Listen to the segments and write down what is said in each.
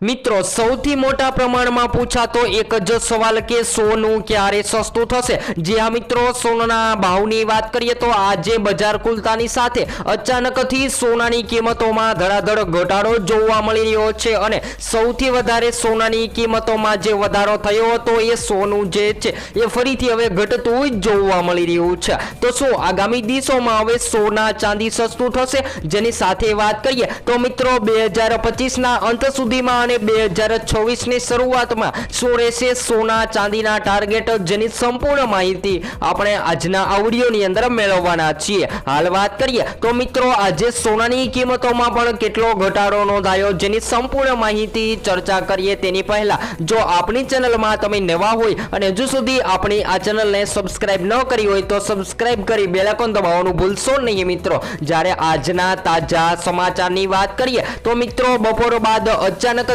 મિત્રો, સૌથી મોટા પ્રમાણમાં પૂછાતો એક જ સવાલ કે સોનું ક્યારે સસ્તું થશે? જે આ મિત્રો, સોનાના ભાવની વાત કરીએ તો આજે બજાર ખુલતાની સાથે અચાનકથી સોનાની કિંમતોમાં ધડાધડ ઘટાડો જોવા મળી રહ્યો છે અને સૌથી વધારે સોનાની કિંમતોમાં જે વધારો થયો હતો એ સોનું જે છે, એ ફરીથી હવે ઘટતું જોવા મળી રહ્યું છે. તો શું આગામી દિવસોમાં હવે સોના ચાંદી સસ્તું થશે? જેની સાથે વાત કરીએ તો મિત્રો, બે હજાર પચીસના અંત સુધીમાં અને બે હજાર છવ્વીસની શરૂઆતમાં રહેશે સોના ચાંદીના ટાર્ગેટ જેની સંપૂર્ણ માહિતી આપણે આજના આવડીઓની અંદર મેળવવાના છીએ. હાલ વાત કરીએ તો મિત્રો આજે સોનાની કિંમતોમાં પણ કેટલો ઘટાડો નોંધાયો જેની સંપૂર્ણ માહિતી ચર્ચા કરીએ તેની પહેલા. જો આપણી ચેનલમાં તમે નવા હોય અને હજુ સુધી આપણી આ ચેનલને સબસ્ક્રાઇબ ન કરી હોય તો સબસ્ક્રાઇબ કરી બેલાકોન દબાવવાનું ભૂલશો નહીં મિત્રો. જ્યારે આજના તાજા સમાચારની વાત કરીએ તો મિત્રો બપોર બાદ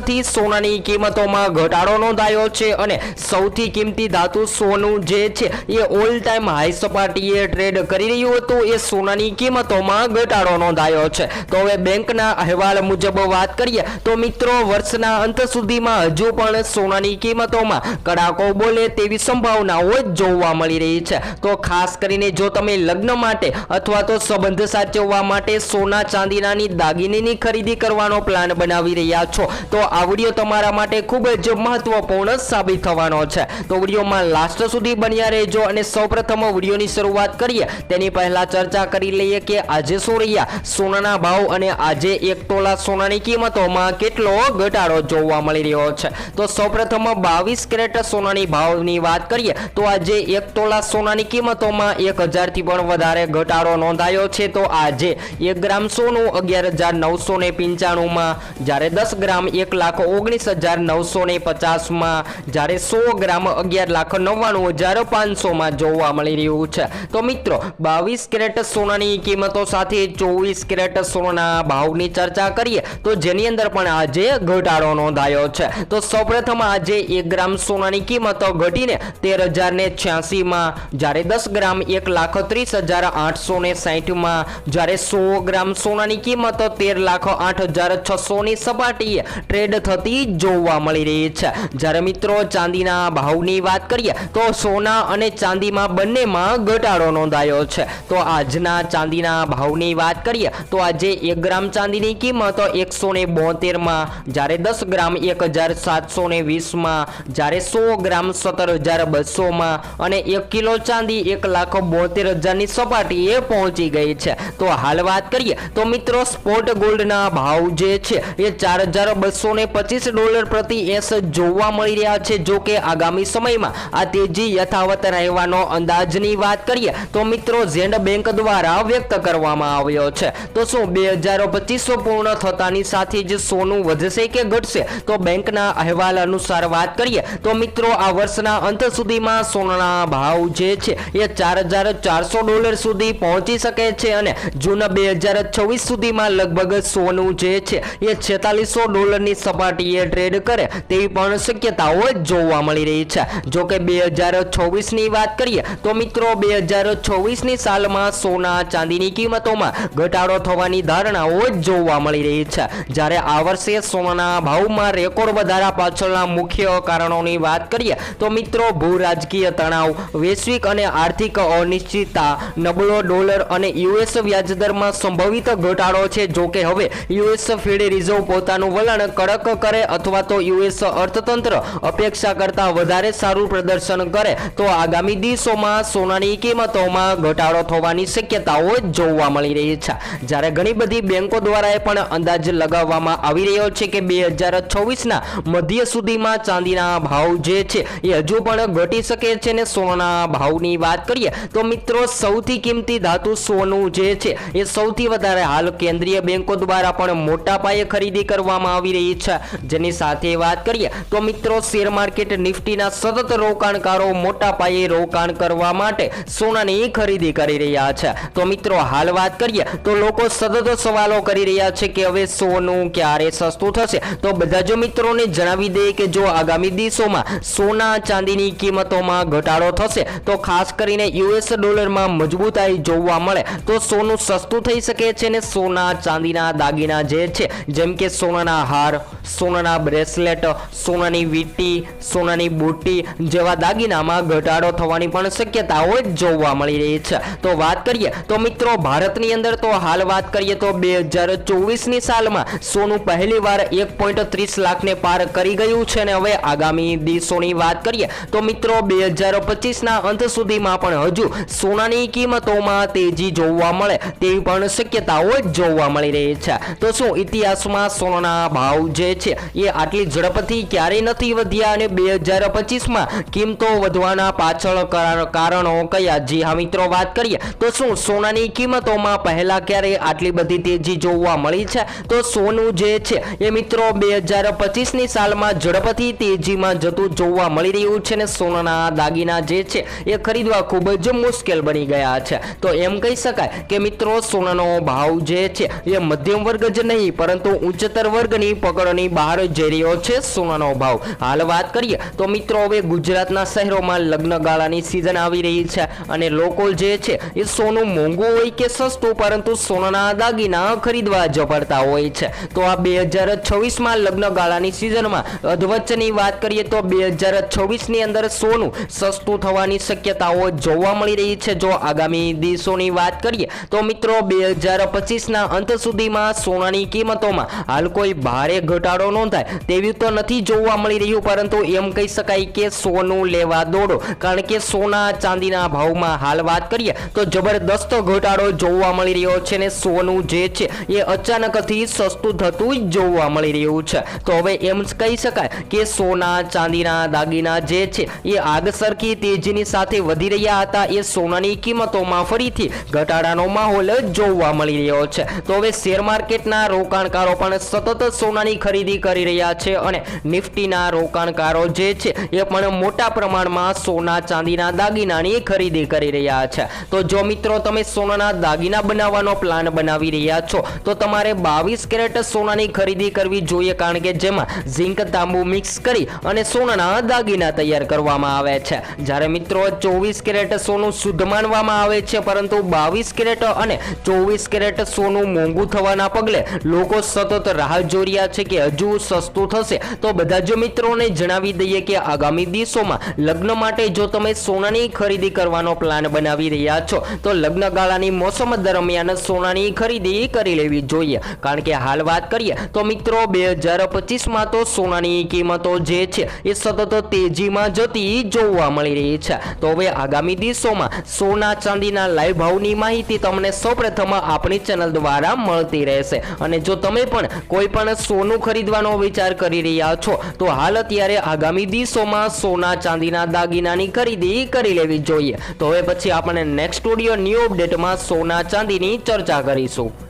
અચાનકથી સોનાની કિંમતોમાં ઘટાડો નોંધાયો છે અને સૌથી કિંમતી ધાતુ સોનું જે છે એ ઓલ ટાઈમ હાઈ સપાટીએ ટ્રેડ કરી રહ્યું હતું, એ સોનાની કિંમતોમાં ઘટાડો નોંધાયો છે. તો હવે બેંકના અહેવાલ મુજબ વાત કરીએ, તો મિત્રો વર્ષના અંત સુધીમાં હજુ પણ સોનાની કિંમતોમાં કડાકો બોલે તેવી સંભાવનાઓ જોવા મળી રહી છે. તો ખાસ કરીને જો તમે લગ્ન માટે અથવા તો સંબંધ સાચવવા માટે સોના ચાંદીનાની દાગીનીની ખરીદી કરવાનો પ્લાન બનાવી રહ્યા છો, તો આ વીડિયો તમારા માટે ખૂબ જ મહત્વપૂર્ણ સાબિત થવાનો છે. તો વિડીયોમાં લાસ્ટ સુધી બન્યા રહેજો અને સૌપ્રથમ વિડીયોની શરૂઆત કરીએ. તેની પહેલા ચર્ચા કરી લઈએ કે આજે શું રહ્યા? સોનાના ભાવ અને આજે એક તોલા સોનાની કિંમતોમાં કેટલો ઘટાડો જોવા મળી રહ્યો છે? તો સૌપ્રથમ બાવીસ કેરેટ સોનાની ભાવની વાત કરીએ. તો આજે એક તોલા સોનાની કિંમતોમાં એક હજારથી પણ વધારે ઘટાડો નોંધાયો છે. તો આજે એક ગ્રામ સોનું અગિયાર હજાર નવસો ને પંચાણુંમાં જ્યારે દસ ગ્રામ એક લાખ ઓગણીસ હજાર નવસો ને પચાસમાં જ્યારે સો ગ્રામ અગિયાર લાખ નવ્વાણું હજાર પાંચસોમાં જોવા મળી રહ્યું છે. તો મિત્રો, બાવીસ કેરેટ સોનાની કિંમતો સાથે ચોવીસ કેરેટ સોનાના ભાવની ચર્ચા કરીએ તો જેની અંદર પણ આજે ઘટાડો નોંધાયો છે. તો સૌપ્રથમ આજે એક ગ્રામ સોનાની કિંમતો ઘટીને તેર હજાર ને છ્યાસીમાં જ્યારે દસ ગ્રામ એક લાખ ત્રીસ હજાર આઠસો ને સાહીઠમાં જ્યારે સો ગ્રામ સોનાની કિંમત તેર લાખ આઠ હજાર છસો ની સપાટીએ ટ્રેડ થતી જોવા મળી રહી છે. જ્યારે મિત્રો ચાંદીના ભાવની વાત કરીએ, તો સોના અને ચાંદીમાં બંનેમાં ઘટાડો નોંધાયો છે. તો આજના ચાંદીના ભાવની વાત કરીએ, તો આજે એક ગ્રામ ચાંદીની કિંમત એકસો ને બોતેરમાં, જ્યારે દસ ગ્રામ એક હજાર સાતસો ને વીસમાં, જ્યારે સો ગ્રામ સત્તર હજાર બસોમાં અને એક કિલો ચાંદી એક લાખ બોતેર હજારની સપાટીએ પહોંચી ગઈ છે. તો હાલ વાત કરીએ, તો મિત્રો સ્પોટ ગોલ્ડના ભાવ જે છે, એ ચાર હજાર બસો ને પચીસ ડોલર પ્રતિ એસ જોવા મળી રહ્યા છે. જો કે આગામી સમયમાં આ તેજી યથાવત રહેવાનો અંદાજની વાત કરીએ તો મિત્રો ઝેન્ડ બેંક દ્વારા વ્યક્ત કરવામાં આવ્યો છે. તો શું બે હજાર પચીસો પૂર્ણ થતાની સાથે જ સોનું વધશે કે ઘટશે? તો બેંકના અહેવાલ અનુસાર વાત કરીએ તો મિત્રો આ વર્ષના અંત સુધીમાં સોનાના ભાવ જે છે એ ચાર હજાર ચારસો ડોલર સુધી પહોંચી શકે છે અને જૂન બે હજાર છવ્વીસ સુધીમાં લગભગ સોનું જે છે એ છેતાલીસો ડોલરની સપાટીએ ટ્રેડ કરે તેવી પણ શક્યતાઓ જોવા મળી રહી છે. જો કે બે હજાર છવ્વીસની વાત કરીએ તો મિત્રો બે હજાર છવ્વીસની સાલમાં સોના ચાંદીની કિંમતોમાં ઘટાડો થવાની ધારણાઓ જોવા મળી રહી છે. જ્યારે આ વર્ષે સોનાના ભાવમાં રેકોર્ડ વધારા પાછળના મુખ્ય કારણોની વાત કરીએ તો મિત્રો ભૂ રાજકીય તણાવ, વૈશ્વિક અને આર્થિક અનિશ્ચિતતા, નબળો ડોલર અને યુએસ વ્યાજદરમાં સંભવિત ઘટાડો છે. જો કે હવે યુએસ ફેડ રિઝર્વ પોતાનું વલણ કડક કરે અથવા તો યુએસ અર્થતંત્ર અપેક્ષા કરતાં વધારે સારું પ્રદર્શન કરે, તો આગામી દિવસોમાં સોનાની કિંમતોમાં ઘટાડો થવાની શક્યતાઓ જોવા મળી રહી છે. જ્યારે ઘણી બધી બેંકો દ્વારા પણ અંદાજ લગાવવામાં આવી રહ્યો છે કે બે હજાર છવ્વીસના મધ્ય સુધીમાં ચાંદીના ભાવ જે છે એ હજુ પણ ઘટી શકે છે ને સોનાના ભાવની વાત કરીએ, તો મિત્રો સૌથી કિંમતી ધાતુ સોનું જે છે એ સૌથી વધારે હાલ કેન્દ્રીય બેંકો દ્વારા પણ મોટા પાયે ખરીદી કરવામાં આવી રહી છે. જેની સાથે વાત કરીએ તો મિત્રો શેર માર્કેટ નિફ્ટીના સતત રોકાણકારો મોટા પાયે રોકાણ કરવા માટે સોનાની ખરીદી કરી રહ્યા છે. તો મિત્રો, હાલ વાત કરીએ તો લોકો સતત સવાલો કરી રહ્યા છે કે હવે સોનું ક્યારે સસ્તું થશે? તો બધા જ મિત્રોને જણાવી દઈએ કે જો આગામી દિવસોમાં સોના ચાંદીની કિંમતોમાં ઘટાડો થશે, તો ખાસ કરીને યુએસ ડોલરમાં મજબૂતાઈ જોવા મળે. તો સોનું સસ્તું થઈ શકે છે ને સોના ચાંદીના દાગીના જે છે, જેમ કે સોનાના હાર સોનાના બ્રેસલેટ, સોનાની વીંટી, સોનાની બુટ્ટી જેવા દાગીનામાં ઘટાડો થવાની પણ શક્યતાઓ જોવા મળી રહી છે. તો વાત કરીએ, તો મિત્રો ભારતની અંદર તો હાલ વાત કરીએ તો બે હજાર ચોવીસની સાલમાં સોનું પહેલી વાર એક પોઈન્ટ ત્રીસ લાખને પાર કરી ગયું છે અને હવે આગામી દિવસોની વાત કરીએ, તો મિત્રો બે હજાર પચીસના અંત સુધીમાં પણ હજુ સોનાની કિંમતોમાં તેજી જોવા મળે તેવી પણ શક્યતાઓ જોવા મળી રહી છે. તો શું ઇતિહાસમાં સોનાના ભાવ જે છે. એ આટલી ઝડપથી ક્યારેય નથી વધ્યા અને બે હજાર પચીસમાં કિંમતો વધવાના પાછળ કારણો કયા? જી હા મિત્રો, વાત કરીએ. તો શું સોનાની કિંમતોમાં પહેલા ક્યારે આટલી બધી તેજી જોવા મળી છે? તો સોનું જે છે, એ મિત્રો બે હજાર પચીસની સાલમાં ઝડપથી તેજીમાં જતું જોવા મળી રહ્યું છે ને સોનાના દાગીના જે છે, એ ખરીદવા ખૂબ જ મુશ્કેલ બની ગયા છે. તો એમ કહી શકાય કે મિત્રો, સોનાનો ભાવ જે છે, એ મધ્યમ વર્ગ જ નહીં, પરંતુ ઉચ્ચતર વર્ગની પકડની બહાર જઈ રહ્યો છે સોનાનો ભાવ હાલ વાત કરીએ તો મિત્રો, હવે ગુજરાતના શહેરોમાં લગ્ન ગાળાની સિઝન આવી રહી છે અને લોકો જે છે એ સોનું મોંઘું હોય કે સસ્તું, પરંતુ સોનાના દાગીના ખરીદવા જપડતા હોય છે. તો આ બે હજાર છવ્વીસમાં લગ્ન ગાળાની સિઝનમાં અધવચ્ચની વાત કરીએ તો બે હજાર છવ્વીસની અંદર સોનું સસ્તું થવાની શક્યતાઓ જોવા મળી રહી છે. જો આગામી દિવસોની વાત કરીએ તો મિત્રો, બે હજાર પચીસના અંત સુધીમાં સોનાની કિંમતોમાં હાલ કોઈ ભારે ઘટાડો નોંધાય તેવી તો નથી જોવા મળી રહ્યું, પરંતુ એમ કહી શકાય કે સોનું લેવા દોડો. કારણ કે સોના ચાંદીના ભાવમાં હાલ વાત કરીએ તો જબરદસ્ત ઘટાડો જોવા મળી રહ્યો છે ને સોનું જે છે એ અચાનકથી સસ્તું થતું જોવા મળી રહ્યું છે. તો હવે એમ કહી શકાય કે સોના ચાંદીના દાગીના જે છે એ આગ સરખી તેજીની સાથે વધી રહ્યા હતા. એ સોનાની કિંમતોમાં ફરીથી ઘટાડાનો માહોલ જોવા મળી રહ્યો છે. તો હવે શેર માર્કેટના રોકાણકારો પણ સતત સોનાની ખરીદી કરી રહ્યા છે અને નિફ્ટીના રોકાણકારો જે છે એ પણ મોટા પ્રમાણમાં સોના ચાંદીના દાગીનાની ખરીદી કરી રહ્યા છે. તો જો મિત્રો તમે સોનાના દાગીના બનાવવાનો પ્લાન બનાવી રહ્યા છો, તો તમારે બાવીસ કેરેટ સોનાની ખરીદી કરવી જોઈએ કારણ કે જેમાં ઝીંક તાંબુ મિક્સ કરી અને સોનાના દાગીના તૈયાર કરવામાં આવે છે. જ્યારે મિત્રો ચોવીસ કેરેટ સોનું શુદ્ધ માનવામાં આવે છે, પરંતુ બાવીસ કેરેટ અને ચોવીસ કેરેટ સોનું મોંઘું થવાના પગલે લોકો સતત રાહ જોઈ રહ્યા છે કે હજુ સસ્તું થશે. તો બધા જ મિત્રોને જણાવી દઈએ કે આગામી દિવસોમાં લગ્ન માટે જો તમે સોનાની ખરીદી કરવાનો પ્લાન બનાવી રહ્યા છો, તો લગ્ન ગાળાની મોસમ દરમિયાન સોનાની ખરીદી કરી લેવી જોઈએ. કારણ કે હાલ વાત કરીએ, તો મિત્રો બે હજાર પચીસમાં તો સોનાની કિંમતો જે છે, એ સતત તેજીમાં જતી જોવા મળી રહી છે. તો હવે આગામી દિવસોમાં સોના ચાંદીના લાઈવ ભાવની માહિતી તમને સૌપ્રથમ આપણી ચેનલ દ્વારા મળતી રહેશે. અને જો તમે પણ કોઈ પણ સોનું ખરીદવાનો વિચાર કરી રહ્યા છો. તો હાલ અત્યારે આગામી દિવસોમાં સોના, ચાંદીના, દાગીનાની ખરીદી કરી લેવી જોઈએ. તો હવે પછી આપણે નેક્સ્ટ સ્ટુડિયો ન્યૂ અપડેટમાં સોના, ચાંદીની ચર્ચા કરીશું.